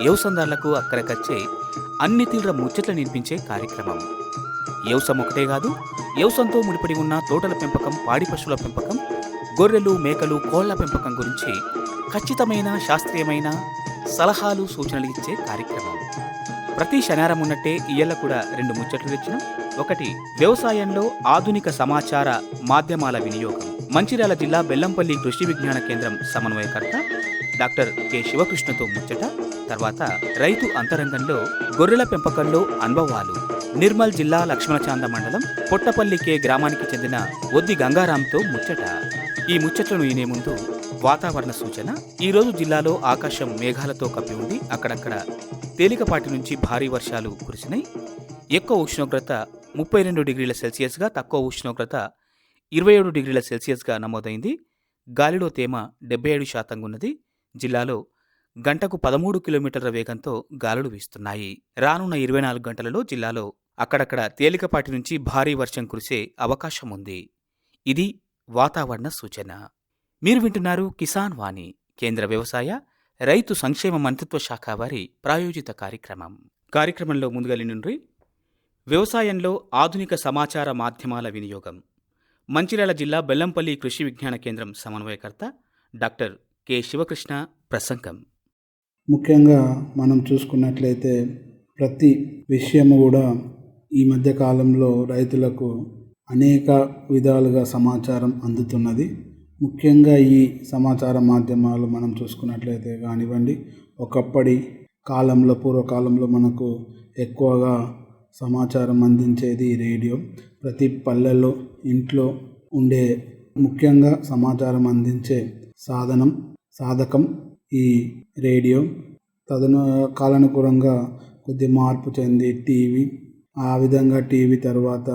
వ్యవసందారులకు అక్కడికచ్చే అన్ని తీవ్ర ముచ్చట్లు నిర్మించే కార్యక్రమం. యవసం ఒకటే కాదు యవసంతో ముడిపడి ఉన్న తోటల పెంపకం పాడి పశువుల పెంపకం గొర్రెలు మేకలు కోళ్ళ పెంపకం గురించి ఖచ్చితమైన శాస్త్రీయమైన సలహాలు సూచనలు ఇచ్చే కార్యక్రమం. ప్రతి శనారం ఉన్నట్టే ఇయ్యల కూడా రెండు ముచ్చట్లు తెచ్చిన. ఒకటి వ్యవసాయంలో ఆధునిక సమాచార మాధ్యమాల వినియోగం. మంచిర్యాల జిల్లా బెల్లంపల్లి కృషి విజ్ఞాన కేంద్రం సమన్వయకర్త డాక్టర్ కె శివకృష్ణతో ముచ్చట తర్వాత రైతు అంతరంగంలో గొర్రెల పెంపకంలో అనుభవాలు. నిర్మల్ జిల్లా లక్ష్మణచాంద మండలం పొట్టపల్లి కే గ్రామానికి చెందిన ఒద్ది గంగారాంతో ముచ్చట. ఈ ముచ్చట్లను వినే ముందు వాతావరణ సూచన. ఈరోజు జిల్లాలో ఆకాశం మేఘాలతో కప్పి ఉంది. అక్కడక్కడ తేలికపాటి నుంచి భారీ వర్షాలు కురిసినాయి. ఎక్కువ ఉష్ణోగ్రత ముప్పై రెండు డిగ్రీల సెల్సియస్గా తక్కువ ఉష్ణోగ్రత ఇరవై ఏడు డిగ్రీల సెల్సియస్గా నమోదైంది. గాలిలో తేమ డెబ్బై ఏడు శాతంగా ఉన్నది జిల్లాలో గంటకు పదమూడు కిలోమీటర్ల వేగంతో గాలులు వీస్తున్నాయి. రానున్న ఇరవై నాలుగు గంటలలో జిల్లాలో అక్కడక్కడ తేలికపాటి నుంచి భారీ వర్షం కురిసే అవకాశం ఉంది. ఇది వాతావరణ సూచన. మీరు వింటున్నారు కిసాన్ వాణి కేంద్ర వ్యవసాయ రైతు సంక్షేమ మంత్రిత్వ శాఖ వారి ప్రాయోజిత కార్యక్రమం. కార్యక్రమంలో ముందుగా నుండి వ్యవసాయంలో ఆధునిక సమాచార మాధ్యమాల వినియోగం. మంచిర్యాల జిల్లా బెల్లంపల్లి కృషి విజ్ఞాన కేంద్రం సమన్వయకర్త డాక్టర్ కె శివకృష్ణ ప్రసంగం. ముఖ్యంగా మనం చూసుకున్నట్లయితే ప్రతి విషయము కూడా ఈ మధ్య కాలంలో రైతులకు అనేక విధాలుగా సమాచారం అందుతున్నది. ముఖ్యంగా ఈ సమాచార మాధ్యమాలు మనం చూసుకున్నట్లయితే కానివ్వండి ఒకప్పటి కాలంలో పూర్వకాలంలో మనకు ఎక్కువగా సమాచారం అందించేది రేడియో. ప్రతి పల్లెల్లో ఇంట్లో ఉండే ముఖ్యంగా సమాచారం అందించే సాధనం సాధకం ఈ రేడియో. తదను కాలానుగుణంగా కొద్ది మార్పు చెంది టీవీ. ఆ విధంగా టీవీ తర్వాత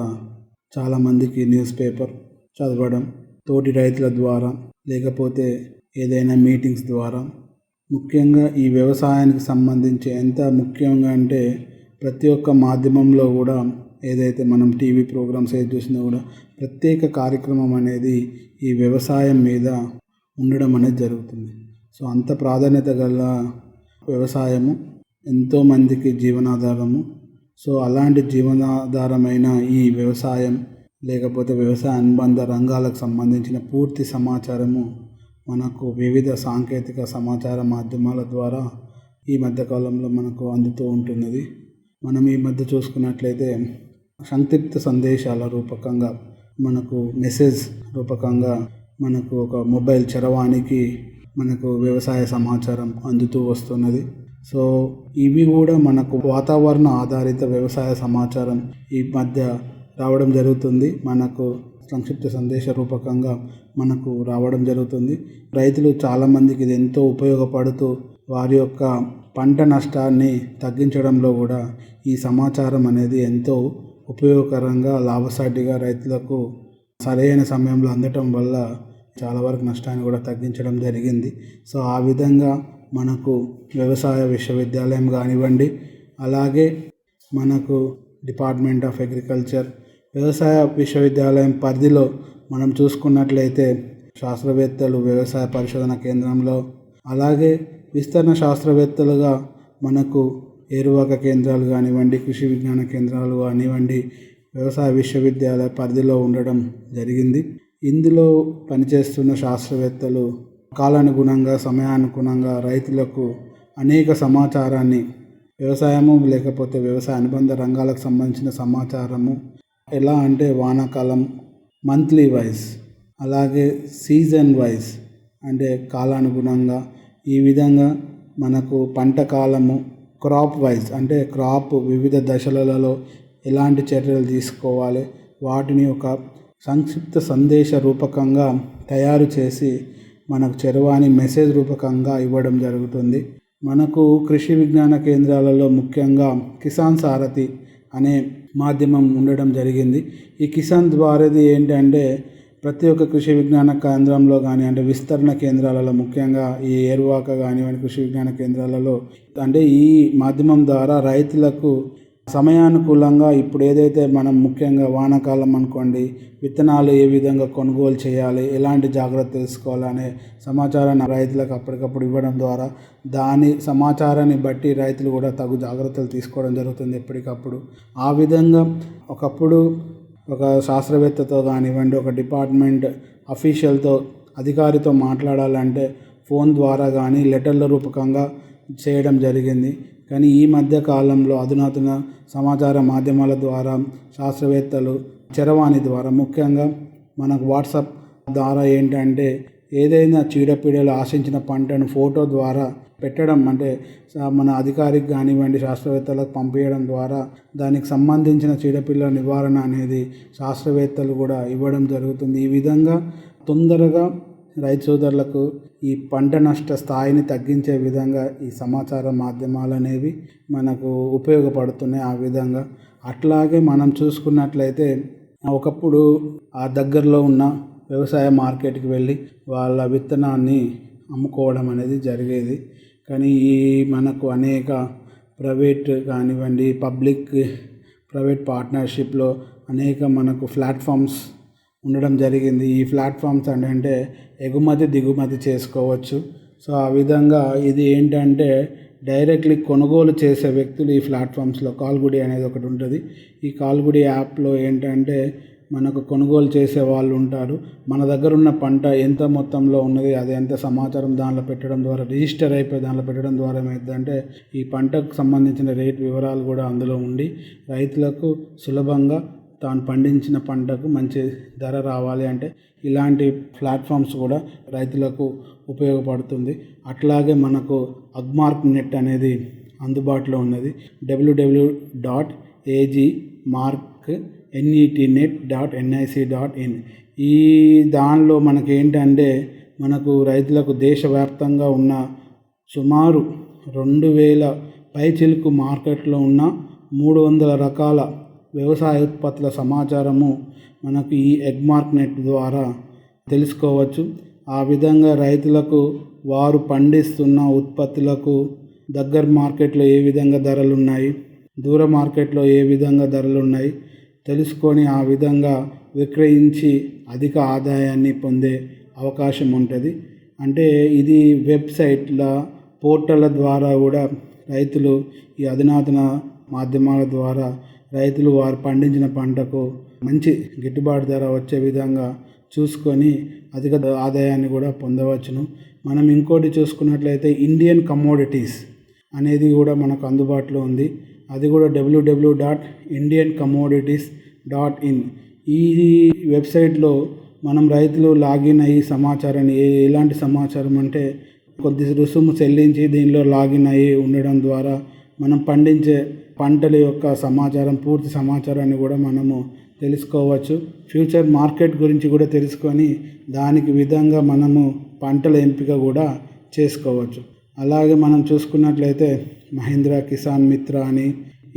చాలామందికి న్యూస్ పేపర్ చదవడం తోటి రైతుల ద్వారా లేకపోతే ఏదైనా మీటింగ్స్ ద్వారా. ముఖ్యంగా ఈ వ్యవసాయానికి సంబంధించి ఎంత ముఖ్యంగా అంటే ప్రతి ఒక్క మాధ్యమంలో కూడా ఏదైతే మనం టీవీ ప్రోగ్రామ్స్ ఏది చూసినా కూడా ప్రత్యేక కార్యక్రమం అనేది ఈ వ్యవసాయం మీద ఉండడం అనేది జరుగుతుంది. సో అంత ప్రాధాన్యత గల వ్యవసాయము ఎంతోమందికి జీవనాధారము. సో అలాంటి జీవనాధారమైన ఈ వ్యవసాయం లేకపోతే వ్యవసాయ అనుబంధ రంగాలకు సంబంధించిన పూర్తి సమాచారము మనకు వివిధ సాంకేతిక సమాచార మాధ్యమాల ద్వారా ఈ మధ్యకాలంలో మనకు అందుతూ ఉంటున్నది. మనం ఈ మధ్య చూసుకున్నట్లయితే సంక్షిప్త సందేశాల రూపకంగా మనకు మెసేజ్ రూపకంగా మనకు ఒక మొబైల్ చరవాణికి మనకు వ్యవసాయ సమాచారం అందుతూ వస్తున్నది. సో ఇవి కూడా మనకు వాతావరణ ఆధారిత వ్యవసాయ సమాచారం ఈ మధ్య రావడం జరుగుతుంది. మనకు సంక్షిప్త సందేశ రూపకంగా మనకు రావడం జరుగుతుంది. రైతులు చాలామందికి ఇది ఎంతో ఉపయోగపడుతూ వారి యొక్క పంట నష్టాన్ని తగ్గించడంలో కూడా ఈ సమాచారం అనేది ఎంతో ఉపయోగకరంగా లాభసాటిగా రైతులకు సరైన సమయంలో అందటం వల్ల చాలా వరకు నష్టాన్ని కూడా తగ్గించడం జరిగింది. సో ఆ విధంగా మనకు వ్యవసాయ విశ్వవిద్యాలయం కానివ్వండి అలాగే మనకు డిపార్ట్మెంట్ ఆఫ్ అగ్రికల్చర్ వ్యవసాయ విశ్వవిద్యాలయం పరిధిలో మనం చూసుకున్నట్లయితే శాస్త్రవేత్తలు వ్యవసాయ పరిశోధన కేంద్రంలో అలాగే విస్తరణ శాస్త్రవేత్తలుగా మనకు ఏరువాక కేంద్రాలు కానివ్వండి కృషి విజ్ఞాన కేంద్రాలు కానివ్వండి వ్యవసాయ విశ్వవిద్యాలయ పరిధిలో ఉండడం జరిగింది. ఇందులో పనిచేస్తున్న శాస్త్రవేత్తలు కాలానుగుణంగా సమయానుగుణంగా రైతులకు అనేక సమాచారాన్ని వ్యవసాయము లేకపోతే వ్యవసాయ అనుబంధ రంగాలకు సంబంధించిన సమాచారము ఎలా అంటే వానాకాలం మంత్లీ వైజ్ అలాగే సీజన్ వైజ్ అంటే కాలానుగుణంగా. ఈ విధంగా మనకు పంట కాలము క్రాప్ వైజ్ అంటే క్రాప్ వివిధ దశలలో ఎలాంటి చర్యలు తీసుకోవాలి? వాటిని ఒక సంక్షిప్త సందేశ రూపకంగా తయారు చేసి మనకు చరవాణి మెసేజ్ రూపకంగా ఇవ్వడం జరుగుతుంది. మనకు కృషి విజ్ఞాన కేంద్రాలలో ముఖ్యంగా కిసాన్ సారథి అనే మాధ్యమం ఉండడం జరిగింది. ఈ కిసాన్ ద్వారాది ఏంటంటే ప్రతి ఒక్క కృషి విజ్ఞాన కేంద్రంలో కానీ అంటే విస్తరణ కేంద్రాలలో ముఖ్యంగా ఈ ఏరువాక కానివ్వండి కృషి విజ్ఞాన కేంద్రాలలో అంటే ఈ మాధ్యమం ద్వారా రైతులకు సమయానుకూలంగా ఇప్పుడు ఏదైతే మనం ముఖ్యంగా వానాకాలం అనుకోండి విత్తనాలు ఏ విధంగా కొనుగోలు చేయాలి ఎలాంటి జాగ్రత్త తీసుకోవాలనే సమాచారాన్ని రైతులకు అప్పటికప్పుడు ఇవ్వడం ద్వారా దాని సమాచారాన్ని బట్టి రైతులు కూడా తగు జాగ్రత్తలు తీసుకోవడం జరుగుతుంది ఎప్పటికప్పుడు. ఆ విధంగా ఒకప్పుడు ఒక శాస్త్రవేత్తతో కానివ్వండి ఒక డిపార్ట్మెంట్ అఫీషియల్తో అధికారితో మాట్లాడాలంటే ఫోన్ ద్వారా కానీ లెటర్ల రూపకంగా చేయడం జరిగింది. కానీ ఈ మధ్య కాలంలో అధునాతన సమాచార మాధ్యమాల ద్వారా శాస్త్రవేత్తలు చరవాణి ద్వారా ముఖ్యంగా మనకు వాట్సాప్ ద్వారా ఏంటంటే ఏదైనా చీడపీడలు ఆశించిన పంటను ఫోటో ద్వారా పెట్టడం అంటే మన అధికారికి కానివ్వండి శాస్త్రవేత్తలకు పంపించడం ద్వారా దానికి సంబంధించిన చీడపీడల నివారణ అనేది శాస్త్రవేత్తలు కూడా ఇవ్వడం జరుగుతుంది. ఈ విధంగా తొందరగా రైతు సోదరులకు ఈ పంట నష్ట స్థాయిని తగ్గించే విధంగా ఈ సమాచార మాధ్యమాలు అనేవి మనకు ఉపయోగపడుతున్నాయి ఆ విధంగా. అట్లాగే మనం చూసుకున్నట్లయితే ఒకప్పుడు ఆ దగ్గరలో ఉన్న వ్యవసాయ మార్కెట్కి వెళ్ళి వాళ్ళ విత్తనాన్ని అమ్ముకోవడం అనేది జరిగేది. కానీ ఈ మనకు అనేక ప్రైవేట్ కానివ్వండి పబ్లిక్ ప్రైవేట్ పార్ట్నర్షిప్లో అనేక మనకు ప్లాట్ఫామ్స్ ఉండడం జరిగింది. ఈ ప్లాట్ఫామ్స్ అంటే ఎగుమతి దిగుమతి చేసుకోవచ్చు. సో ఆ విధంగా ఇది ఏంటంటే డైరెక్ట్లీ కొనుగోలు చేసే వ్యక్తులు ఈ ప్లాట్ఫామ్స్లో. కాల్గుడి అనేది ఒకటి ఉంటుంది. ఈ కాల్గుడి యాప్లో ఏంటంటే మనకు కొనుగోలు చేసే వాళ్ళు ఉంటారు. మన దగ్గర ఉన్న పంట ఎంత మొత్తంలో ఉన్నది అది ఎంత సమాచారం దానిలో పెట్టడం ద్వారా రిజిస్టర్ అయిపోయి దానిలో పెట్టడం ద్వారా ఏమైందంటే ఈ పంటకు సంబంధించిన రేట్ వివరాలు కూడా అందులో ఉండి రైతులకు సులభంగా తాను పండించిన పంటకు మంచి ధర రావాలి అంటే ఇలాంటి ప్లాట్ఫామ్స్ కూడా రైతులకు ఉపయోగపడుతుంది. అట్లాగే మనకు అగ్మార్క్ నెట్ అనేది అందుబాటులో ఉన్నది. WWW dot AG mark NET net dot NIC dot in ఈ దానిలో మనకి ఏంటంటే మనకు రైతులకు దేశవ్యాప్తంగా ఉన్న సుమారు రెండు వేల పైచిలుకు మార్కెట్లో ఉన్న మూడు వందల రకాల వ్యవసాయ ఉత్పత్తుల సమాచారము మనకు ఈ ఎగ్మార్క్ నెట్ ద్వారా తెలుసుకోవచ్చు. ఆ విధంగా రైతులకు వారు పండిస్తున్న ఉత్పత్తులకు దగ్గర మార్కెట్లో ఏ విధంగా ధరలు ఉన్నాయి దూర మార్కెట్లో ఏ విధంగా ధరలు ఉన్నాయి తెలుసుకొని ఆ విధంగా విక్రయించి అధిక ఆదాయాన్ని పొందే అవకాశం ఉంటుంది. అంటే ఇది వెబ్సైట్ల పోర్టళ్ళ ద్వారా కూడా రైతులు ఈ అధునాతన మాధ్యమాల ద్వారా రైతులు వారు పండించిన పంటకు మంచి గిట్టుబాటు ధర వచ్చే విధంగా చూసుకొని అధిక ఆదాయాన్ని కూడా పొందవచ్చును. మనం ఇంకోటి చూసుకున్నట్లయితే ఇండియన్ కమోడిటీస్ అనేది కూడా మనకు అందుబాటులో ఉంది. అది కూడా WWW dot Indian commodities dot in ఈ వెబ్సైట్లో మనం రైతులు లాగిన్ అయ్యి సమాచారాన్ని ఎలాంటి సమాచారం అంటే కొద్ది రుసుము చెల్లించి దీనిలో లాగిన్ అయ్యి ఉండడం ద్వారా మనం పండించే పంటల యొక్క సమాచారం పూర్తి సమాచారాన్ని కూడా మనము తెలుసుకోవచ్చు. ఫ్యూచర్ మార్కెట్ గురించి కూడా తెలుసుకొని దానికి విధంగా మనము పంటల ఎంపిక కూడా చేసుకోవచ్చు. అలాగే మనం చూసుకున్నట్లయితే మహీంద్రా కిసాన్ మిత్ర అని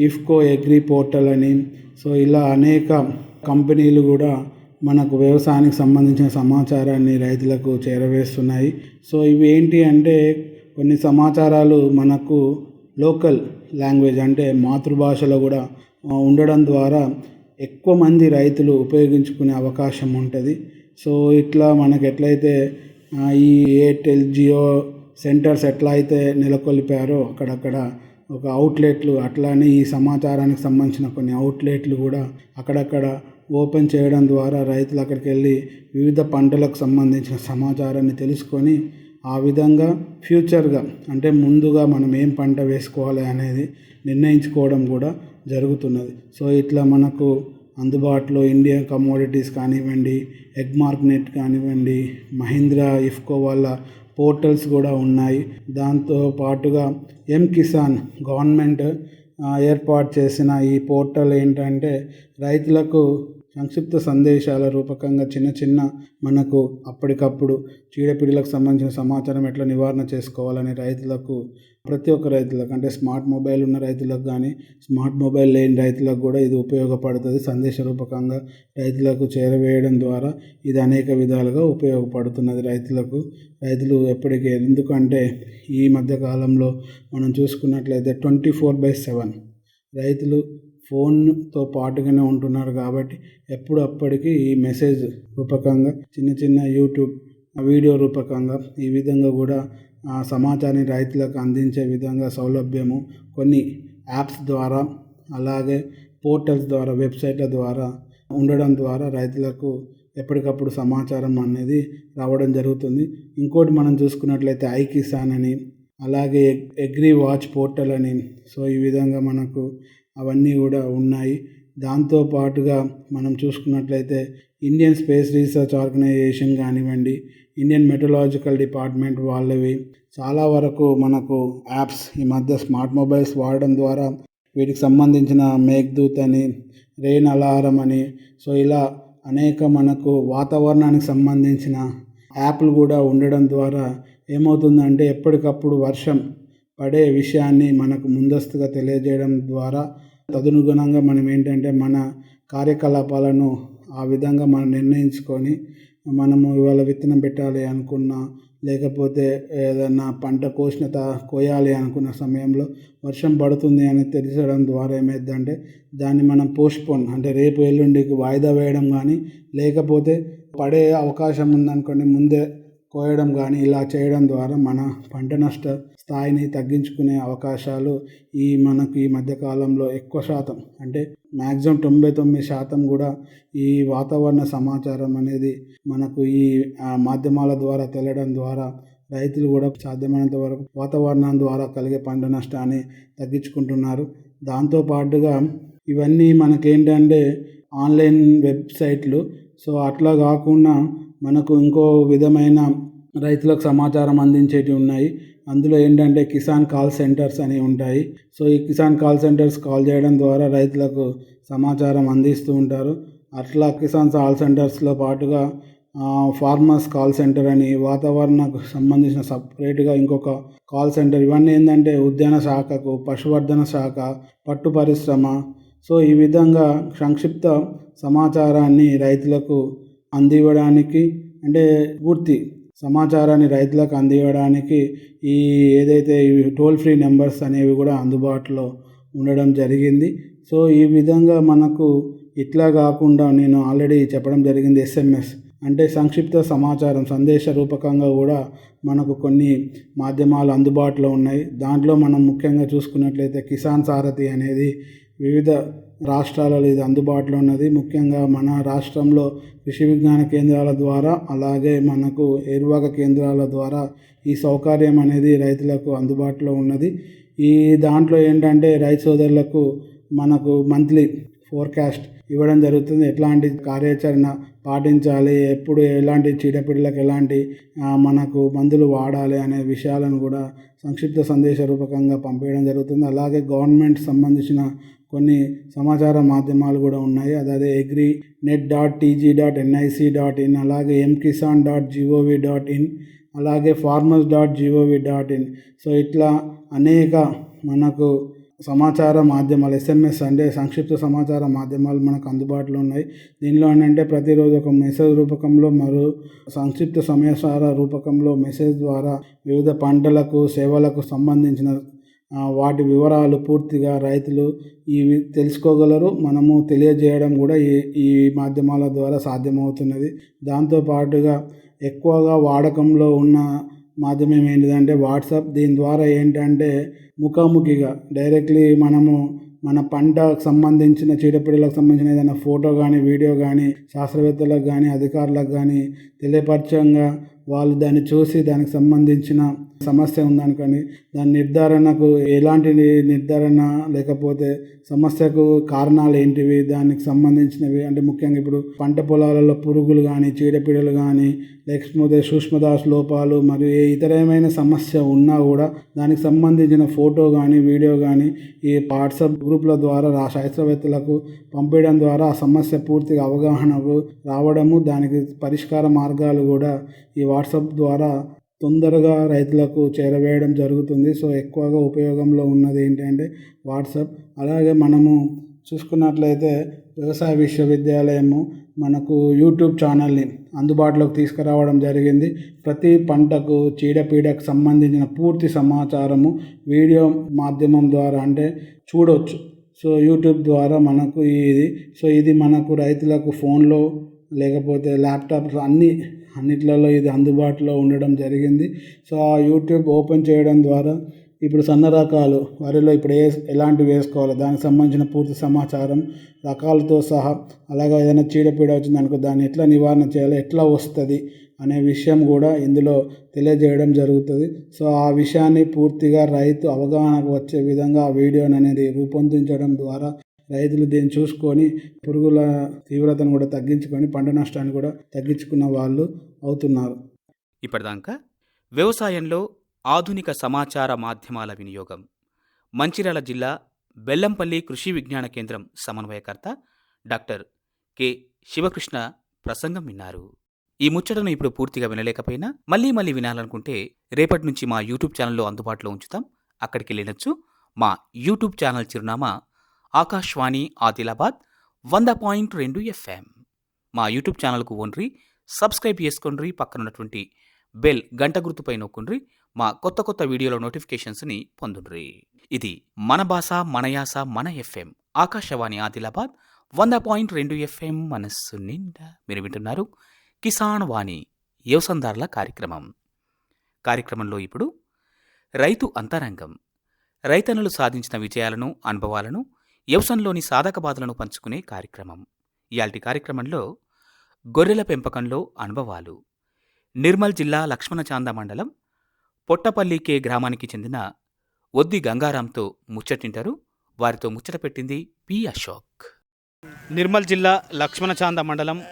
ఇఫ్కో అగ్రి పోర్టల్ అని సో ఇలా అనేక కంపెనీలు కూడా మనకు వ్యవసాయానికి సంబంధించిన సమాచారాన్ని రైతులకు చేరవేస్తున్నాయి. సో ఇవి ఏంటి అంటే కొన్ని సమాచారాలు మనకు లోకల్ లాంగ్వేజ్ అంటే మాతృభాషలో కూడా ఉండడం ద్వారా ఎక్కువ మంది రైతులు ఉపయోగించుకునే అవకాశం ఉంటుంది. సో ఇట్లా మనకు ఎట్లయితే ఈ ఎయిర్టెల్ జియో సెంటర్స్ ఎట్లా అయితే నెలకొల్పారో అక్కడక్కడ ఒక అవుట్లెట్లు అట్లానే ఈ సమాచారానికి సంబంధించిన కొన్ని అవుట్లెట్లు కూడా అక్కడక్కడ ఓపెన్ చేయడం ద్వారా రైతులు అక్కడికి వెళ్ళి వివిధ పంటలకు సంబంధించిన సమాచారాన్ని తెలుసుకొని ఆ విధంగా ఫ్యూచర్గా అంటే ముందుగా మనం ఏం పంట వేసుకోవాలి అనేది నిర్ణయించుకోవడం కూడా జరుగుతున్నది. సో ఇట్లా మనకు అందుబాటులో ఇండియన్ కమోడిటీస్ కానివ్వండి ఎగ్మార్క్ నెట్ కానివ్వండి మహీంద్రా ఇఫ్కో వాళ్ళ పోర్టల్స్ కూడా ఉన్నాయి. దాంతో పాటుగా ఎం కిసాన్ గవర్నమెంట్ ఏర్పాటు చేసిన ఈ పోర్టల్ ఏంటంటే రైతులకు సంక్షిప్త సందేశాల రూపకంగా చిన్న చిన్న మనకు అప్పటికప్పుడు చీడపీడలకు సంబంధించిన సమాచారం ఎట్లా నివారణ చేసుకోవాలని రైతులకు ప్రతి ఒక్క రైతులకు అంటే స్మార్ట్ మొబైల్ ఉన్న రైతులకు కానీ స్మార్ట్ మొబైల్ లేని రైతులకు కూడా ఇది ఉపయోగపడుతుంది. సందేశ రూపకంగా రైతులకు చేరవేయడం ద్వారా ఇది అనేక విధాలుగా ఉపయోగపడుతున్నది రైతులకు. రైతులు ఎప్పటికీ ఎందుకంటే ఈ మధ్య కాలంలో మనం చూసుకున్నట్లయితే ట్వంటీ ఫోర్ బై సెవెన్ రైతులు ఫోన్తో పాటుగానే ఉంటున్నారు కాబట్టి ఎప్పుడప్పటికీ ఈ మెసేజ్ రూపకంగా చిన్న చిన్న యూట్యూబ్ వీడియో రూపకంగా ఈ విధంగా కూడా ఆ సమాచారాన్ని రైతులకు అందించే విధంగా సౌలభ్యము కొన్ని యాప్స్ ద్వారా అలాగే పోర్టల్స్ ద్వారా వెబ్సైట్ల ద్వారా ఉండడం ద్వారా రైతులకు ఎప్పటికప్పుడు సమాచారం అనేది రావడం జరుగుతుంది. ఇంకోటి మనం చూసుకున్నట్లయితే ఐ కిసాన్ అని అలాగే అగ్రి వాచ్ పోర్టల్ అని. సో ఈ విధంగా మనకు అవన్నీ కూడా ఉన్నాయి. దాంతో పాటుగా మనం చూసుకున్నట్లయితే ఇండియన్ స్పేస్ రీసెర్చ్ ఆర్గనైజేషన్ కానివ్వండి ఇండియన్ మెటలాజికల్ డిపార్ట్మెంట్ వాళ్ళవి చాలా వరకు మనకు యాప్స్ ఈ మధ్య స్మార్ట్ మొబైల్స్ వాడడం ద్వారా వీటికి సంబంధించిన మేఘదూత్ అని రెయిన్ అలారం అని సో ఇలా అనేక మనకు వాతావరణానికి సంబంధించిన యాప్లు కూడా ఉండడం ద్వారా ఏమవుతుందంటే ఎప్పటికప్పుడు వర్షం పడే విషయాన్ని మనకు ముందస్తుగా తెలియజేయడం ద్వారా తదనుగుణంగా మనం ఏంటంటే మన కార్యకలాపాలను ఆ విధంగా మనం నిర్ణయించుకొని మనము ఇవాళ విత్తనం పెట్టాలి అనుకున్న లేకపోతే ఏదన్నా పంట కోసిన త కోయాలి అనుకున్న సమయంలో వర్షం పడుతుంది అని తెలిసడం ద్వారా ఏమైందంటే దాన్ని మనం పోస్ట్పోన్ అంటే రేపు ఎల్లుండికి వాయిదా వేయడం కానీ లేకపోతే పడే అవకాశం ఉందనుకోండి ముందే కోయడం కానీ ఇలా చేయడం ద్వారా మన పంట నష్ట స్థాయిని తగ్గించుకునే అవకాశాలు ఈ మనకు ఈ మధ్యకాలంలో ఎక్కువ శాతం. అంటే మ్యాక్సిమం తొంభై తొమ్మిది శాతం కూడా ఈ వాతావరణ సమాచారం అనేది మనకు ఈ మాధ్యమాల ద్వారా తెలడం ద్వారా రైతులు కూడా సాధ్యమైనంత వరకు వాతావరణం ద్వారా కలిగే పంట నష్టాన్ని తగ్గించుకుంటున్నారు. దాంతోపాటుగా ఇవన్నీ మనకేంటంటే ఆన్లైన్ వెబ్సైట్లు. సో అట్లా కాకుండా మనకు ఇంకో విధమైన రైతులకు సమాచారం అందించేటివి ఉన్నాయి. అందులో ఏంటంటే కిసాన్ కాల్ సెంటర్స్ అని ఉంటాయి. సో ఈ కిసాన్ కాల్ సెంటర్స్ కాల్ చేయడం ద్వారా రైతులకు సమాచారం అందిస్తూ ఉంటారు. అట్లా కిసాన్ కాల్ సెంటర్స్లో పాటుగా ఫార్మర్స్ కాల్ సెంటర్ అని వాతావరణకు సంబంధించిన సపరేట్గా ఇంకొక కాల్ సెంటర్. ఇవన్నీ ఏంటంటే ఉద్యాన శాఖకు పశువర్ధన శాఖ పట్టు పరిశ్రమ. సో ఈ విధంగా సంక్షిప్త సమాచారాన్ని రైతులకు అందివ్వడానికి అంటే పూర్తి సమాచారాన్ని రైతులకు అందివ్వడానికి ఈ ఏదైతే ఈ టోల్ ఫ్రీ నెంబర్స్ అనేవి కూడా అందుబాటులో ఉండడం జరిగింది. సో ఈ విధంగా మనకు ఇట్లా కాకుండా నేను ఆల్రెడీ చెప్పడం జరిగింది ఎస్ఎంఎస్. అంటే సంక్షిప్త సమాచారం సందేశ రూపకంగా కూడా మనకు కొన్ని మాధ్యమాలు అందుబాటులో ఉన్నాయి. దాంట్లో మనం ముఖ్యంగా చూసుకున్నట్లయితే కిసాన్ సారథి అనేది వివిధ రాష్ట్రాలలో ఇది అందుబాటులో ఉన్నది. ముఖ్యంగా మన రాష్ట్రంలో కృషి విజ్ఞాన కేంద్రాల ద్వారా అలాగే మనకు ఎరువాక కేంద్రాల ద్వారా ఈ సౌకర్యం అనేది రైతులకు అందుబాటులో ఉన్నది. ఈ దాంట్లో ఏంటంటే రైతు సోదరులకు మనకు మంత్లీ ఫోర్కాస్ట్ ఇవ్వడం జరుగుతుంది. ఎట్లాంటి కార్యాచరణ పాటించాలి? ఎప్పుడు ఎలాంటి చీడపీడలకు ఎలాంటి మనకు మందులు వాడాలి అనే విషయాలను కూడా సంక్షిప్త సందేశ రూపకంగా పంపించడం జరుగుతుంది. అలాగే గవర్నమెంట్ సంబంధించిన కొన్ని సమాచార మాధ్యమాలు కూడా ఉన్నాయి. అదే agri net dot TG dot NIC dot in అలాగే M Kisan dot GOV dot in అలాగే farmers dot GOV dot in so ఇట్లా అనేక మనకు సమాచార మాధ్యమాలు ఎస్ఎంఎస్ అంటే సంక్షిప్త సమాచార మాధ్యమాలు మనకు అందుబాటులో ఉన్నాయి. దీనిలో ఏంటంటే ప్రతిరోజు ఒక మెసేజ్ రూపకంలో మరో సంక్షిప్త సమాచార రూపకంలో మెసేజ్ ద్వారా వివిధ పంటలకు సేవలకు సంబంధించిన వాటి వివరాలు పూర్తిగా రైతులు ఇవి తెలుసుకోగలరు. మనము తెలియజేయడం కూడా ఈ ఈ మాధ్యమాల ద్వారా సాధ్యమవుతున్నది. దాంతోపాటుగా ఎక్కువగా వాడకంలో ఉన్న మాధ్యమం ఏంటిదంటే వాట్సాప్. దీని ద్వారా ఏంటంటే ముఖాముఖిగా డైరెక్ట్లీ మనము మన పంటకు సంబంధించిన చీడపీడలకు సంబంధించిన ఏదైనా ఫోటో కానీ వీడియో కానీ శాస్త్రవేత్తలకు కానీ అధికారులకు కానీ తెలియపరచంగా వాళ్ళు దాన్ని చూసి దానికి సంబంధించిన సమస్య ఉందనుకొని దాని నిర్ధారణకు ఎలాంటి నిర్ధారణ లేకపోతే సమస్యకు కారణాలు ఏంటివి దానికి సంబంధించినవి అంటే ముఖ్యంగా ఇప్పుడు పంట పొలాలలో పురుగులు కానీ చీడపీడలు కానీ లేకపోతే సూక్ష్మదాస్ లోపాలు మరియు ఏ ఇతరమైన సమస్య ఉన్నా కూడా దానికి సంబంధించిన ఫోటో కానీ వీడియో కానీ ఈ వాట్సాప్ గ్రూపుల ద్వారా రా శాస్త్రవేత్తలకు పంపించడం ద్వారా ఆ సమస్య పూర్తిగా అవగాహనకు రావడము దానికి పరిష్కార మార్గాలు కూడా ఈ వాట్సాప్ ద్వారా తొందరగా రైతులకు చేరవేయడం జరుగుతుంది. సో ఎక్కువగా ఉపయోగంలో ఉన్నది ఏంటంటే వాట్సాప్. అలాగే మనము చూసుకున్నట్లయితే వ్యవసాయ విశ్వవిద్యాలయము మనకు యూట్యూబ్ ఛానల్ని అందుబాటులోకి తీసుకురావడం జరిగింది. ప్రతి పంటకు చీడపీడకు సంబంధించిన పూర్తి సమాచారము వీడియో మాధ్యమం ద్వారా అంటే చూడవచ్చు సో యూట్యూబ్ ద్వారా మనకు ఇది. సో ఇది మనకు రైతులకు ఫోన్లో లేకపోతే ల్యాప్టాప్స్ అన్ని అన్నిట్లలో ఇది అందుబాటులో ఉండడం జరిగింది. సో ఆ యూట్యూబ్ ఓపెన్ చేయడం ద్వారా ఇప్పుడు సన్న రకాలు వరిలో ఇప్పుడు ఏ ఎలాంటివి వేసుకోవాలి దానికి సంబంధించిన పూర్తి సమాచారం రకాలతో సహా అలాగే ఏదైనా చీడపీడ వచ్చిందనుకో దాన్ని ఎట్లా నివారణ చేయాలి ఎట్లా వస్తుంది అనే విషయం కూడా ఇందులో తెలియజేయడం జరుగుతుంది. సో ఆ విషయాన్ని పూర్తిగా రైతు అవగాహనకు వచ్చే విధంగా ఆ వీడియోని అనేది రూపొందించడం ద్వారా రైతులు దీన్ని చూసుకొని పురుగుల తీవ్రతను కూడా తగ్గించుకొని పంట నష్టాన్ని కూడా తగ్గించుకున్న వాళ్ళు అవుతున్నారు. ఇప్పటిదాకా వ్యవసాయంలో ఆధునిక సమాచార మాధ్యమాల వినియోగం. మంచిర్యాల జిల్లా బెల్లంపల్లి కృషి విజ్ఞాన కేంద్రం సమన్వయకర్త డాక్టర్ కె. శివకృష్ణ ప్రసంగం విన్నారు. ఈ ముచ్చటను ఇప్పుడు పూర్తిగా వినలేకపోయినా మళ్ళీ మళ్ళీ వినాలనుకుంటే రేపటి నుంచి మా యూట్యూబ్ ఛానల్లో అందుబాటులో ఉంచుతాం. అక్కడికి వెళ్ళినచ్చు. మా యూట్యూబ్ ఛానల్ చిరునామా ఆకాశవాణి ఆదిలాబాద్ వంద పాయింట్ రెండు ఎఫ్ఎం. మా యూట్యూబ్ ఛానల్కు ఓన్రి సబ్స్క్రైబ్ చేసుకొండ్రి పక్కనున్నటువంటి బెల్ గంట గుర్తుపై నొక్కుండ్రి. మా కొత్త కొత్త వీడియోల నోటిఫికేషన్స్ని పొందుండ్రి. ఇది మన భాష మన యాస మన ఎఫ్ఎం. ఆకాశవాణి ఆదిలాబాద్ వంద పాయింట్ రెండు ఎఫ్ఎం మనస్సు నిండా. మీరు వింటున్నారు కిసాన్ వాణి యువసందార్ల కార్యక్రమం. కార్యక్రమంలో ఇప్పుడు రైతు అంతరంగం. రైతన్నులు సాధించిన విజయాలను అనుభవాలను వ్యవసంలోని సాధక బాధలను పంచుకునే కార్యక్రమం. ఇయాల్టి కార్యక్రమంలో గొర్రెల పెంపకంలో అనుభవాలు. నిర్మల్ జిల్లా లక్ష్మణచాంద మండలం పొట్టపల్లి కే గ్రామానికి చెందిన ఒద్ది గంగారాంతో ముచ్చటింటారు వారితో ముచ్చట పెట్టింది పి అశోక్. నిర్మల్ జిల్లా లక్ష్మణచాంద మండలం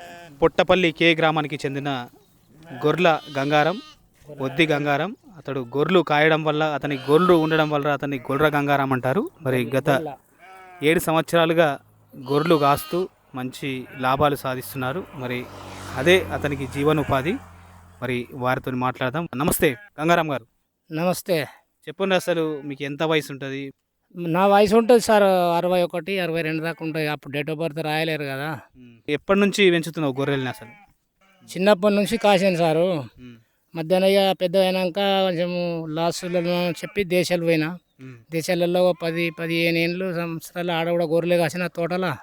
పొట్టపల్లి కే గ్రామానికి చెందిన గొర్ల గంగారం ఒద్ది గంగారం. అతడు గొర్రెలు కాయడం వల్ల అతని గొర్రెలు ఉండడం వల్ల అతన్ని గొర్ర గంగారం అంటారు. మరి గత ఏడు సంవత్సరాలుగా గొర్రెలు కాస్తూ మంచి లాభాలు సాధిస్తున్నారు. మరి అదే అతనికి జీవనోపాధి. మరి వారితో మాట్లాడదాం. నమస్తే గంగారాం గారు. నమస్తే. చెప్పండి అసలు మీకు ఎంత వయసు ఉంటుంది? నా వయసు ఉంటుంది సార్ అరవై ఒకటి అరవై రెండు దాకా ఉంటుంది. అప్పుడు డేట్ ఆఫ్ బర్త్ రాయలేరు కదా. ఎప్పటి నుంచి పెంచుతున్నావు గొర్రెల్ని అసలు? చిన్నప్పటి నుంచి కాసాను సారు. మధ్యాహ్నం ఇక పెద్ద అయినాక కొంచెం లాస్ట్లో చెప్పి దేశాలు పోయినా. దేశాలలో పది పదిహేను ఏళ్ళు సంవత్సరాలు ఆడ కూడా గొర్రెలు కాసిన తోటల.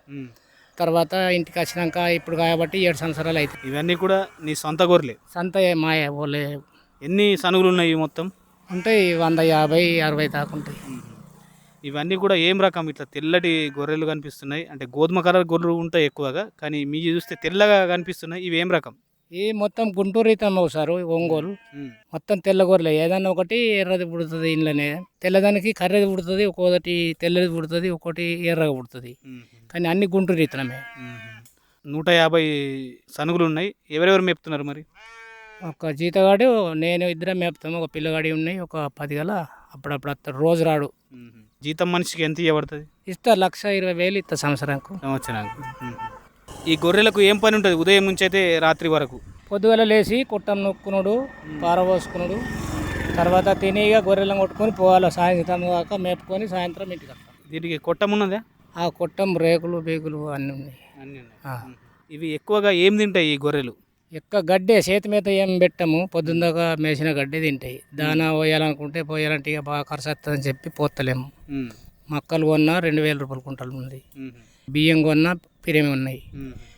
తర్వాత ఇంటికి వచ్చినాక ఇప్పుడు కాబట్టి ఏడు సంవత్సరాలు అవుతాయి ఇవన్నీ కూడా నీ సొంత గొర్రెలే? సంత మాయ ఓలే. ఎన్ని సనుగులు ఉన్నాయి మొత్తం? ఉంటాయి వంద యాభై అరవై దాకా ఉంటాయి. ఇవన్నీ కూడా ఏం రకం? ఇట్లా తెల్లటి గొర్రెలు కనిపిస్తున్నాయి. అంటే గోధుమ కలర్ గొర్రెలు ఉంటాయి ఎక్కువగా కానీ మీ చూస్తే తెల్లగా కనిపిస్తున్నాయి. ఇవి ఏం రకం? ఈ మొత్తం గుంటూరు ఇతను సారు ఒంగోలు. మొత్తం తెల్ల గొర్రెలే ఏదన్నా ఒకటి ఎర్రది పుడుతుంది ఇంట్లోనే తెల్లదానికి కర్రది పుడుతుంది ఒక్కొక్కటి తెల్లది పుడుతుంది ఒక్కొక్కటి ఎర్రగా పుడుతుంది. కానీ అన్ని గుంటూరు ఇతనమే నూట యాభై సనుగులు ఉన్నాయి. ఎవరెవరు మేపుతున్నారు మరి? ఒక జీతగాడు నేను ఇద్దరం మేపుతాము ఒక పిల్లగాడి ఉన్నాయి ఒక పది గల అప్పుడప్పుడు వస్తాడు రోజు రాడు. జీతం మనిషికి ఎంత ఇవ్వబడుతుంది? ఇస్తా లక్ష ఇరవై వేలు ఇస్తా సంవత్సరానికి. సంవత్సరానికి. ఈ గొర్రెలకు ఏం పని ఉంటుంది? ఉదయం నుంచి అయితే రాత్రి వరకు. పొద్దుగల లేచి కుట్టం నొక్కునుడు పారబోసుకునుడు తర్వాత తిని ఇక గొర్రెలను కొట్టుకొని పోవాలి? సాయంత్రం దాకా మేపుకొని సాయంత్రం ఇంటికి వస్తాం. దీనికి కొట్టం ఉన్నదా? ఆ కొట్టం రేకులు బేగులు అన్నీ ఉన్నాయి. అన్నీ ఉన్నాయి. ఆ. ఇవి ఎక్కువగా ఏం తింటాయి ఈ గొర్రెలు? ఎక్క గడ్డే చేతి మీద ఏం పెట్టము. పొద్దున్న దాకా మేసిన గడ్డి తింటాయి. దానా పోయాలనుకుంటే పోయాలంటే ఇక బాగా ఖర్చు వస్తుందని చెప్పి పోతలేము మక్కలు కొన్నా రెండు వేల రూపాయలు కుంటలు ఉంది. బియ్యం కొన్నా పిరేమి ఉన్నాయి.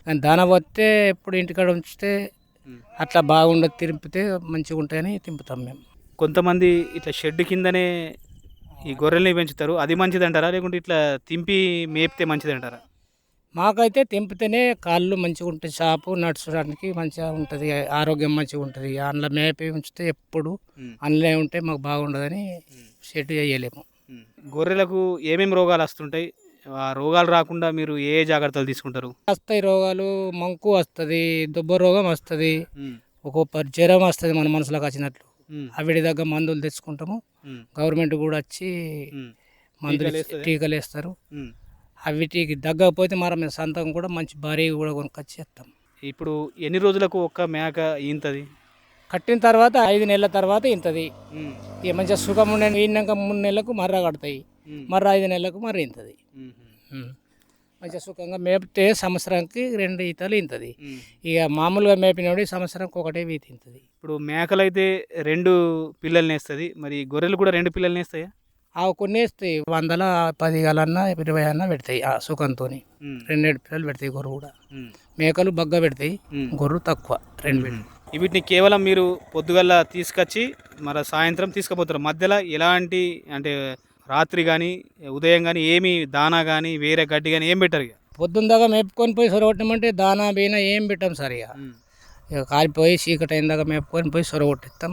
కానీ దానా పోతే ఎప్పుడు ఇంటికాడ ఉంచితే అట్లా బాగుండదు తింపితే మంచిగా ఉంటాయని తింపుతాం మేము. కొంతమంది ఇట్లా షెడ్ కిందనే ఈ గొర్రెల్ని పెంచుతారు. అది మంచిది అంటారా లేకుంటే ఇట్లా తింపి మేపితే మంచిది అంటారా మాకైతే తెంపితేనే కాళ్ళు మంచిగా ఉంటాయి షాపు నడుచడానికి మంచిగా ఉంటుంది ఆరోగ్యం మంచిగా ఉంటుంది. అందులో మేపి ఉంచితే ఎప్పుడు అందులో ఉంటే మాకు బాగుండదని షెడ్ చేయలేము. గొర్రెలకు ఏమేమి రోగాలు వస్తుంటాయి? రోగాలు రాకుండా మీరు ఏ జాగ్రత్తలు తీసుకుంటారు? వస్తాయి రోగాలు మంకు వస్తుంది దుబ్బ రోగం వస్తుంది ఒక్కొక్క జ్వరం వస్తుంది మన మనసులోకి వచ్చినట్లు. అవిడి దగ్గర మందులు తెచ్చుకుంటాము. గవర్నమెంట్ కూడా వచ్చి మందులు టీకాలు వేస్తారు. అవిటికి దగ్గకపోతే మరి మేము సంతం కూడా మంచి భారీగా కూడా కొనుక్కొచ్చి ఇస్తాం ఇప్పుడు ఎన్ని రోజులకు ఒక్క మేక ఈంతది? కట్టిన తర్వాత ఐదు నెలల తర్వాత ఇంతది ఇక మంచిగా సుఖం ఉండే ఈనాక మూడు నెలలకు మర్ర కడతాయి. మర్ర ఐదు నెలలకు మర్ర ఇంతది. మంచిగా సుఖంగా మేపితే సంవత్సరానికి రెండు ఈతలు ఇంతది. ఇక మామూలుగా మేపినోడి సంవత్సరానికి ఒకటే వీతి ఇంతది. ఇప్పుడు మేకలు అయితే రెండు పిల్లల్ని వేస్తుంది మరి గొర్రెలు కూడా రెండు పిల్లల్ని వేస్తాయా ఆ కొన్ని వేస్తాయి వందల పది గలన్నా ఇరవై అన్నా పెడతాయి ఆ సుఖంతో రెండేడు పిల్లలు పెడతాయి గొర్రె కూడా. మేకలు బగ్గ పెడతాయి. గొర్రె తక్కువ రెండు పెడతాయి. వీటిని కేవలం మీరు పొద్దుగల్ల తీసుకొచ్చి మరి సాయంత్రం తీసుకుపోతారు. మధ్యలో ఎలాంటి అంటే రాత్రి కానీ ఉదయం కానీ ఏమి దానా కానీ వేరే గడ్డి కానీ ఏం పెట్టరు ఇక. పొద్దున్న దాకా మేపుకొని పోయి సొరగొట్టమంటే దానా బీనా ఏం పెట్టాం సార్ ఇక. ఇక కాలిపోయి చీకటి అయిన దాకా మేపుకొని పోయి సొరగొట్టిస్తాం.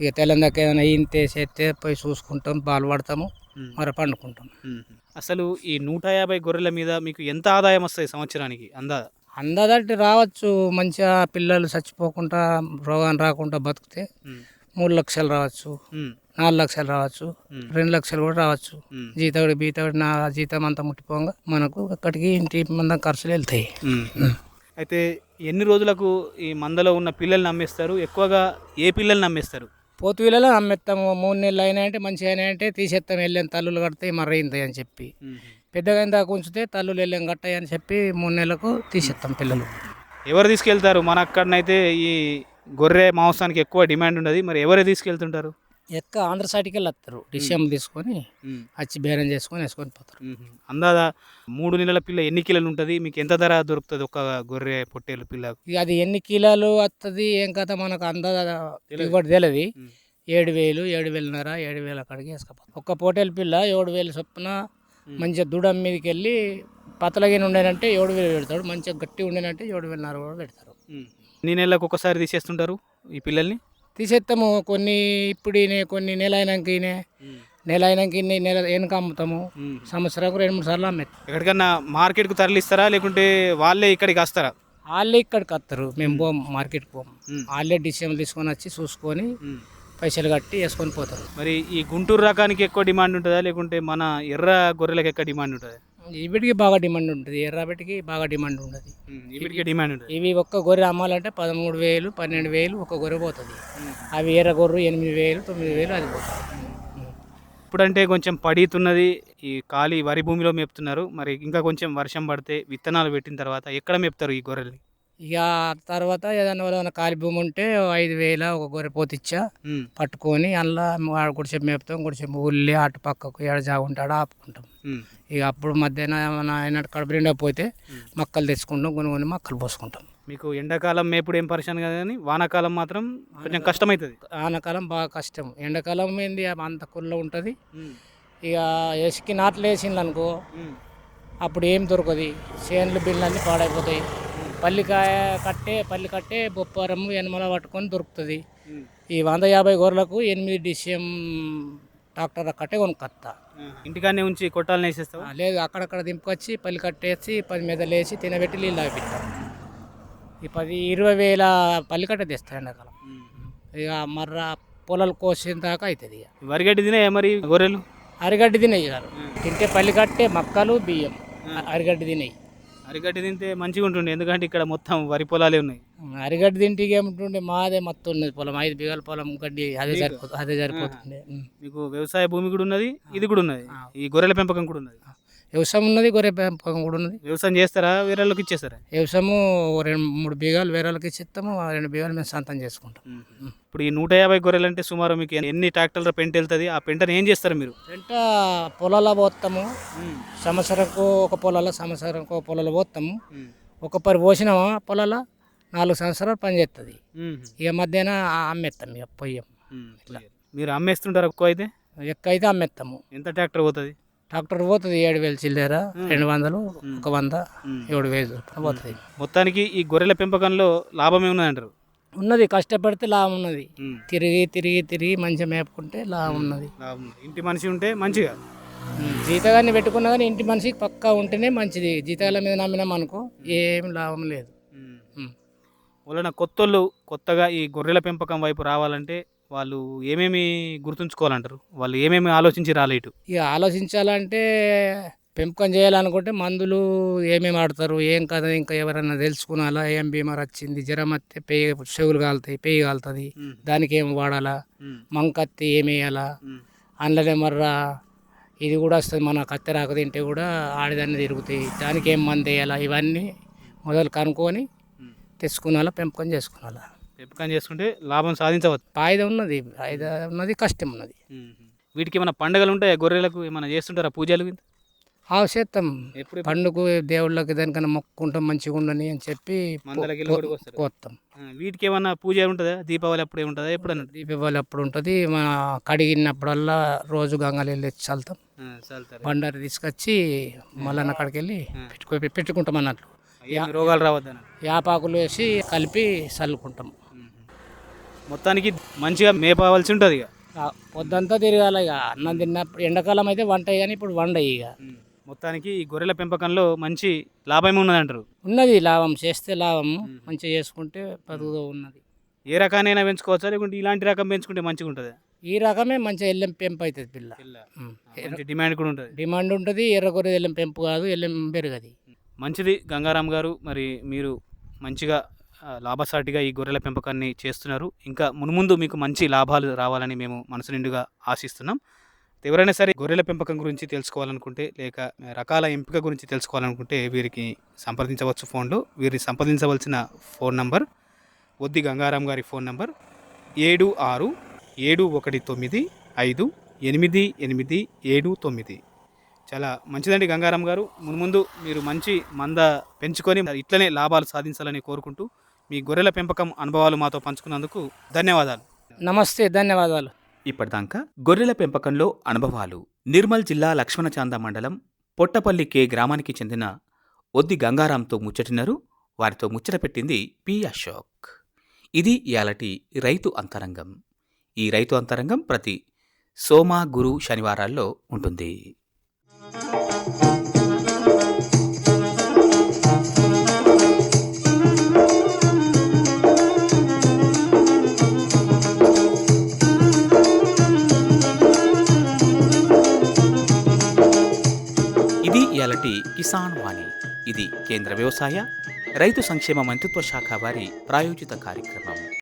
ఇక తెల్లందాక ఏదైనా ఇంతే చేస్తే పోయి చూసుకుంటాం పాలు పడతాము మరి పండుకుంటాం. అసలు ఈ నూట యాభై గొర్రెల మీద మీకు ఎంత ఆదాయం వస్తాయి సంవత్సరానికి అందా? అందదట్టి రావచ్చు మంచిగా పిల్లలు చచ్చిపోకుండా రోగాన్ని రాకుండా బతికితే మూడు లక్షలు రావచ్చు. నాలుగు లక్షలు రావచ్చు రెండు లక్షలు కూడా రావచ్చు. ఉమ్, జీతడి బీతడి నా జీతం అంతా ముట్టిపోగా మనకు అక్కడికి ఇంటి మందం ఖర్చులు వెళ్తాయి. అయితే ఎన్ని రోజులకు ఈ మందలో ఉన్న పిల్లల్ని అమ్మేస్తారు ఎక్కువగా ఏ పిల్లల్ని అమ్మేస్తారు పోతు వీళ్ళలో అమ్మేస్తాము మూడు నెలలు అయినా అంటే మంచిగా అయినా అంటే తీసేస్తాం. వెళ్ళాం తల్లులు కడితే మర్రైంది అని చెప్పి. పెద్దగా అయిన దాకా ఉంచితే తల్లులు వెళ్ళాం కట్టాయి అని చెప్పి మూడు నెలలకు తీసేస్తాం పిల్లలు. ఎవరు తీసుకెళ్తారు? మన అక్కడనైతే ఈ గొర్రె మాంసానికి ఎక్కువ డిమాండ్ ఉండదు. మరి ఎవరే తీసుకెళ్తుంటారు? ఎక్క ఆంధ్ర సైడ్కి వెళ్ళి వస్తారు డిసెంబర్ తీసుకొని వచ్చి బేరం చేసుకొని వేసుకొని పోతారు. అందాదా మూడు నెలల పిల్ల ఎన్ని కిలోలు ఉంటుంది? మీకు ఎంత ధర దొరుకుతుంది ఒక గొర్రె పొట్టేలు పిల్లకు? ఇక అది ఎన్ని కిలోలు వస్తుంది ఏం కథ మనకు అందా ఇవ్వటి తెలియదు. ఏడు వేలు ఏడు వేలున్నర ఏడు వేలు అక్కడికి వేసుకపోతాం ఒక్క పోటేల పిల్ల ఏడు వేలు చొప్పున మంచిగా దూడం మీదకి వెళ్ళి పతలగిన ఉండేనంటే ఏడు వేలు పెడతాడు మంచిగా గట్టి ఉండేనంటే ఏడు వేలున్నర కూడా పెడతారు. ఎన్ని నెలలకు ఒకసారి తీసేస్తుంటారు ఈ పిల్లల్ని? తీసేస్తాము కొన్ని ఇప్పుడు కొన్ని నెల అయినాక ఈయన నెల అయినాక ఇన్ని నెల వెనక అమ్ముతాము. సంవత్సరానికి రెండు మూడు సార్లు అమ్మేస్తాం ఎక్కడికన్నా మార్కెట్కు తరలిస్తారా? లేకుంటే వాళ్ళే ఇక్కడికి వస్తారా? వాళ్ళే ఇక్కడికి వస్తారు మేము పోం మార్కెట్కి పోం. వాళ్ళే డిసెంబర్ తీసుకొని వచ్చి చూసుకొని పైసలు కట్టి వేసుకొని పోతారు. మరి ఈ గుంటూరు రకానికి ఎక్కువ డిమాండ్ ఉంటుందా? లేకుంటే మన ఎర్ర గొర్రెలకు ఎక్కువ డిమాండ్ ఉంటుంది? వీటికి బాగా డిమాండ్ ఉంటుంది ఎర్రబెట్టికి బాగా డిమాండ్ ఉంటుంది డిమాండ్ ఉంటుంది. ఇవి ఒక్క గొర్రె అమ్మాలంటే పదమూడు వేలు పన్నెండు వేలు ఒక గొర్రె పోతుంది. అవి ఎర్ర గొర్రె ఎనిమిది వేలు తొమ్మిది వేలు అది పోతుంది. ఇప్పుడంటే కొంచెం పడితున్నది ఈ ఖాళీ వరి భూమిలో మేపుతున్నారు. మరి ఇంకా కొంచెం వర్షం పడితే విత్తనాలు పెట్టిన తర్వాత ఎక్కడ మేపుతారు ఈ గొర్రెల్ని? ఇక తర్వాత ఏదైనా ఏదైనా ఖాళీ భూమి ఉంటే ఐదు వేల ఒక గొర్రె పోతిచ్చా. పట్టుకొని అందులో గుడిసె మేపుతాం గుడిసె ఊళ్ళి అటు పక్కకు ఏడ జాగా ఉంటాడో ఆపుకుంటాం. ఇక అప్పుడు మధ్యాహ్నం ఏమైనా ఆయన కడుపు నిండా పోతే మక్కలు తెచ్చుకుంటాం కొన్ని కొన్ని మక్కలు పోసుకుంటాం. మీకు ఎండాకాలం మేపుడు ఏం పరిశాన్ కదా కానీ వానాకాలం మాత్రం కొంచెం కష్టమవుతుంది ఆనకాలం బాగా కష్టం. ఎండాకాలం ఏంది? అంత కుళ్ళ ఉంటుంది. ఇక ఎసికి నాట్లు వేసిండ్రు అనుకో అప్పుడు ఏం దొరకదు. చేనులు బిళ్ళన్నీ పాడైపోతాయి. పల్లికాయ కట్టే పల్లి కట్టే బొప్పారము ఎనమల పట్టుకొని దొరుకుతుంది. ఈ వంద యాభై గొర్రెలకు ఎనిమిది డిసిఎం ట్రాక్టర్ కట్టే కొనుక్కొస్తా ఇంటికాడనే ఉంచి కొట్టాలని వేసేస్తావా? ఆ, లేదు అక్కడక్కడ దింపుకొచ్చి పల్లి కట్టేసి పది మీద లేచి తినబెట్టి నీళ్ళు ఆపిస్తాం ఈ పది ఇరవై వేల పల్లి కట్ట తెస్తాయి ఎండాకాలం. ఇక మర్ర పొలాలు కోసిన దాకా అవుతుంది ఇక. వరిగడ్డి తినే మరి గొర్రెలు? అరిగడ్డి తినేయి చాలు తింటే పల్లి కట్టే మక్కలు బియ్యం. అరిగడ్డి తినేయి అరిగడ్డి తింటే మంచిగా ఉంటుండే ఎందుకంటే ఇక్కడ మొత్తం వరి పొలాలే ఉన్నాయి. అరిగడ్డి తింటే ఏముంటుండే మాదే మొత్తం ఉన్నది పొలం ఐదు బిగాల పొలం గడ్డి అదే సరిపోతుంది అదే సరిపోతుంది ఉం. మీకు వ్యవసాయ భూమి కూడా ఉన్నది ఇది కూడా ఉన్నది ఈ గొర్రెల పెంపకం కూడా ఉన్నది. వ్యవసాయం ఉన్నది గొర్రె పెంపకం కూడా ఉన్నది. వ్యవసాయం చేస్తారా? వేరే వాళ్ళకి ఇచ్చేస్తారా? వ్యవసాయము రెండు మూడు బీగాలు వేరే వాళ్ళకి ఇచ్చిస్తాము ఆ రెండు బీగాలు మేము సొంతం చేసుకుంటాం. ఇప్పుడు ఈ నూట యాభై గొర్రెలు అంటే సుమారు మీకు ఎన్ని ట్రాక్టర్ల పెంట వెళ్తుంది? ఆ పెంటను ఏం చేస్తారు మీరు? వెంట పొలాల పోతాము సంవత్సరంకు ఒక పొలాల సంవత్సరంకు ఒక పొలాలు పోతాము ఒక పరి పోసినామా పొలాల? నాలుగు సంవత్సరాలు పని చేస్తుంది ఇక మధ్యాహ్నం అమ్మేస్తాం ఇక పొయ్యం. మీరు అమ్మేస్తుంటారు ఎక్కువ అయితే? ఎక్కైతే అమ్మేస్తాము ఎంత ట్రాక్టర్ పోతుంది? ట్రాక్టర్ పోతుంది ఏడు వేలు చిల్లర రెండు వందలు ఒక వంద ఏడు వేలు పోతుంది. మొత్తానికి ఈ గొర్రెల పెంపకంలో లాభం అంటారు ఉన్నది కష్టపడితే లాభం ఉన్నది. తిరిగి తిరిగి తిరిగి మంచిగా మేపుకుంటే లాభం ఉన్నది. ఇంటి మనిషి ఉంటే మంచిగా? జీతగాన్ని పెట్టుకున్నా కానీ ఇంటి మనిషికి పక్కా ఉంటేనే మంచిది. జీతాల మీద నమ్మినాం అనుకో ఏం లాభం లేదు. వలన కొత్తోళ్ళు కొత్తగా ఈ గొర్రెల పెంపకం వైపు రావాలంటే వాళ్ళు ఏమేమి గుర్తుంచుకోవాలంటారు? వాళ్ళు ఏమేమి ఆలోచించి రాలేటు ఇక ఆలోచించాలంటే పెంపకం చేయాలనుకుంటే మందులు ఏమేమి ఆడతారు ఏం కదా ఇంకా ఎవరన్నా తెలుసుకునాలా? ఏం బీమార్ వచ్చింది? జ్వరం వస్తే పేయి చెవులు కాలుతాయి పేయి కాలుతుంది. దానికి ఏం వాడాలా? మంకత్తి ఏమి వేయాలా? అందులోనే మర్రా ఇది కూడా వస్తుంది. మన కత్తెర ఆకు తింటే కూడా ఆడిదాన్ని తిరుగుతాయి. దానికి ఏం మందు వేయాలా? ఇవన్నీ మొదలు కనుక్కొని తెచ్చుకునాలా? పెంపకం చేసుకునాలా? పెంపకం చేసుకుంటే లాభం సాధించవచ్చు. ఫాయిదా ఉన్నది ఫాయిదా ఉన్నది కష్టం ఉన్నది. వీటికి ఏమైనా పండుగలు ఉంటాయా? గొర్రెలకు ఏమైనా చేస్తుంటారా పూజలు? ఆ చేస్తాం ఎప్పుడు పండుగ దేవుళ్ళకి దానికన్నా మొక్కుంటాం మంచిగా ఉండని అని చెప్పి. కోస్తాం వీటికి ఏమన్నా పూజ ఉంటుందా? దీపావళి అప్పుడు ఏముంటుందా ఎప్పుడన్నా? దీపావళి అప్పుడు ఉంటుంది. మన కడిగినప్పుడల్లా రోజు గంగలు వెళ్ళి చల్లుతారు. బండారి తీసుకొచ్చి మళ్ళీ అక్కడికి వెళ్ళి పెట్టుకో పెట్టుకుంటాం అన్నట్లు. రోగాలు రావద్దని యాపాకులు వేసి కలిపి చల్లుకుంటాం. మొత్తానికి మంచిగా మేపవలసి ఉంటుంది ఇక. పొద్దంతా తిరగాల ఇక. అన్నం తిన్నప్పుడు ఎండాకాలం అయితే వంట కానీ ఇప్పుడు వండ ఇక. మొత్తానికి ఈ గొర్రెల పెంపకంలో మంచి లాభమే ఉన్నది అంటారు ఉన్నది లాభం చేస్తే లాభం మంచిగా చేసుకుంటే బతుకుతో ఉన్నది. ఏ రకానైనా పెంచుకోవచ్చా? లేకుంటే ఇలాంటి రకం పెంచుకుంటే మంచిగా ఉంటుంది? ఈ రకమే మంచిగా ఎల్లెం పెంపు అవుతుంది పిల్ల. డిమాండ్ కూడా ఉంటుంది. డిమాండ్ ఉంటుంది ఎర్రగొర్రె ఎల్లెం పెంపు కాదు ఎల్లెం పెరగది. మంచిది. గంగారాం గారు మరి మీరు మంచిగా లాభసాటిగా ఈ గొర్రెల పెంపకాన్ని చేస్తున్నారు. ఇంకా మునుముందు మీకు మంచి లాభాలు రావాలని మేము మనసు నిండుగా ఆశిస్తున్నాం. ఎవరైనా సరే గొర్రెల పెంపకం గురించి తెలుసుకోవాలనుకుంటే లేక రకాల ఎంపిక గురించి తెలుసుకోవాలనుకుంటే వీరికి సంప్రదించవచ్చు ఫోన్లో. వీరిని సంప్రదించవలసిన ఫోన్ నంబర్ వద్ది గంగారాం గారి ఫోన్ నంబర్ ఏడు ఆరు ఏడు ఒకటి తొమ్మిది ఐదు ఎనిమిది ఎనిమిది ఏడు తొమ్మిది. చాలా మంచిదండి గంగారాం గారు. మున్ముందు మీరు మంచి మంద పెంచుకొని ఇట్లనే లాభాలు సాధించాలని కోరుకుంటూ మీ గొర్రెల పెంపకం అనుభవాలు మాతో పంచుకున్నందుకు ధన్యవాదాలు. నమస్తే ధన్యవాదాలు. ఇప్పటిదాకా గొర్రెల పెంపకంలో అనుభవాలు. నిర్మల్ జిల్లా లక్ష్మణచాంద మండలం పొట్టపల్లి కే గ్రామానికి చెందిన ఒద్ది గంగారాంతో ముచ్చటినారు. వారితో ముచ్చట పెట్టింది పి అశోక్. ఇది ఇయాలటి రైతు అంతరంగం. ఈ రైతు అంతరంగం ప్రతి సోమ గురు శనివారాల్లో ఉంటుంది. ఇది కిసాన్ వాణి. ఇది కేంద్ర వ్యవసాయ రైతు సంక్షేమ మంత్రిత్వ శాఖ వారి ప్రాయోజిత కార్యక్రమం.